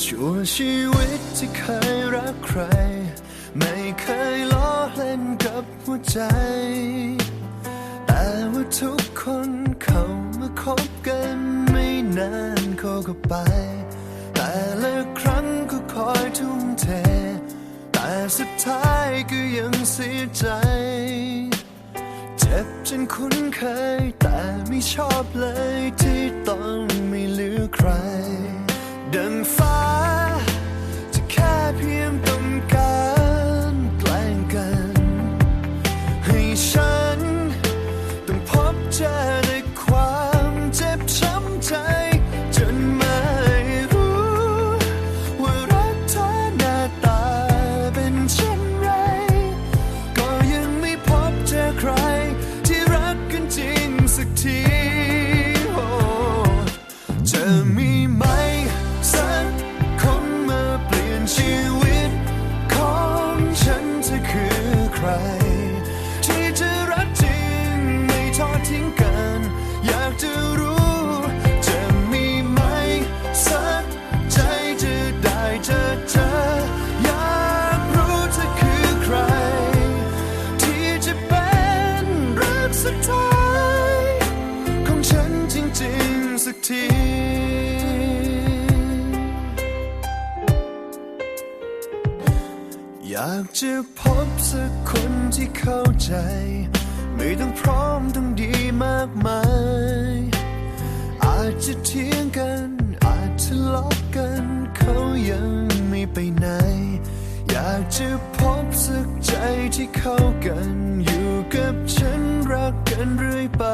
ชั่วชีวิตที่เคยรักใคร ไม่เคยล้อเล่นกับหัวใจ แต่ว่าทุกคนเขามาคบกันไม่นานเขาก็ไป แต่ละครั้งก็คอยทุ่มเท แต่สุดท้ายก็ยังเสียใจ เจ็บจนคุ้นเคย แต่ไม่ชอบเลยที่ต้องไม่เหลือใคร ดังฟ้า อยากจะพบสักคนที่เข้าใจ ไม่ต้องพร้อมต้องดีมากมาย อาจจะเถียงกัน อาจจะลอกกัน เขายังไม่ไปไหน อยากจะพบสักใจที่เข้ากัน อยู่กับฉันรักกันเรื่อยไป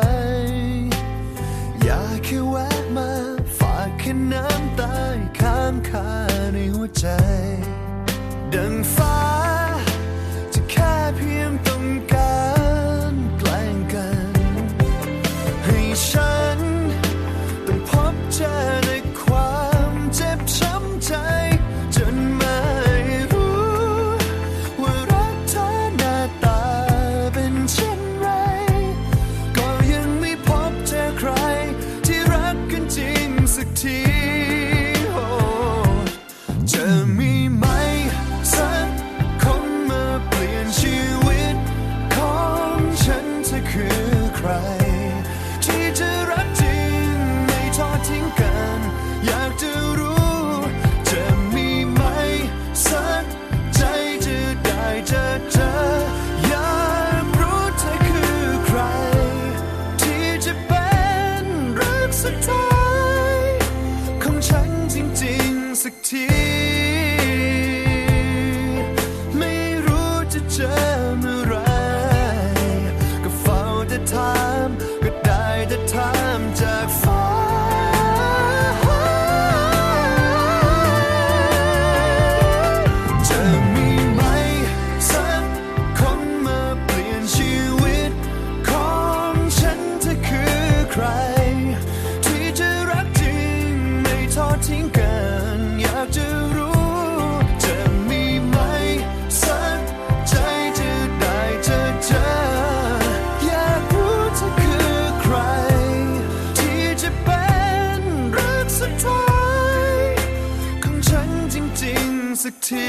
อยากแค่แวะมา ฝากแค่น้ำตาข้างคาในหัวใจ ที่จะรักจริงไม่ทอดทิ้งกัน อยากจะรู้จะมีไหมสักใจจะได้เจอเธออยากรู้เธอคือใคร ที่จะเป็นรักสุดท้ายของฉันจริงๆสักที ร ที่จะรักจริงไม่ทอดทิ้งกัน อยากจะรู้ จะมีไหมสักใจจะได้เจอเธอ อยากรู้เธอคือใคร ที่จะเป็นรักสุดท้ายของฉันจริงๆสักที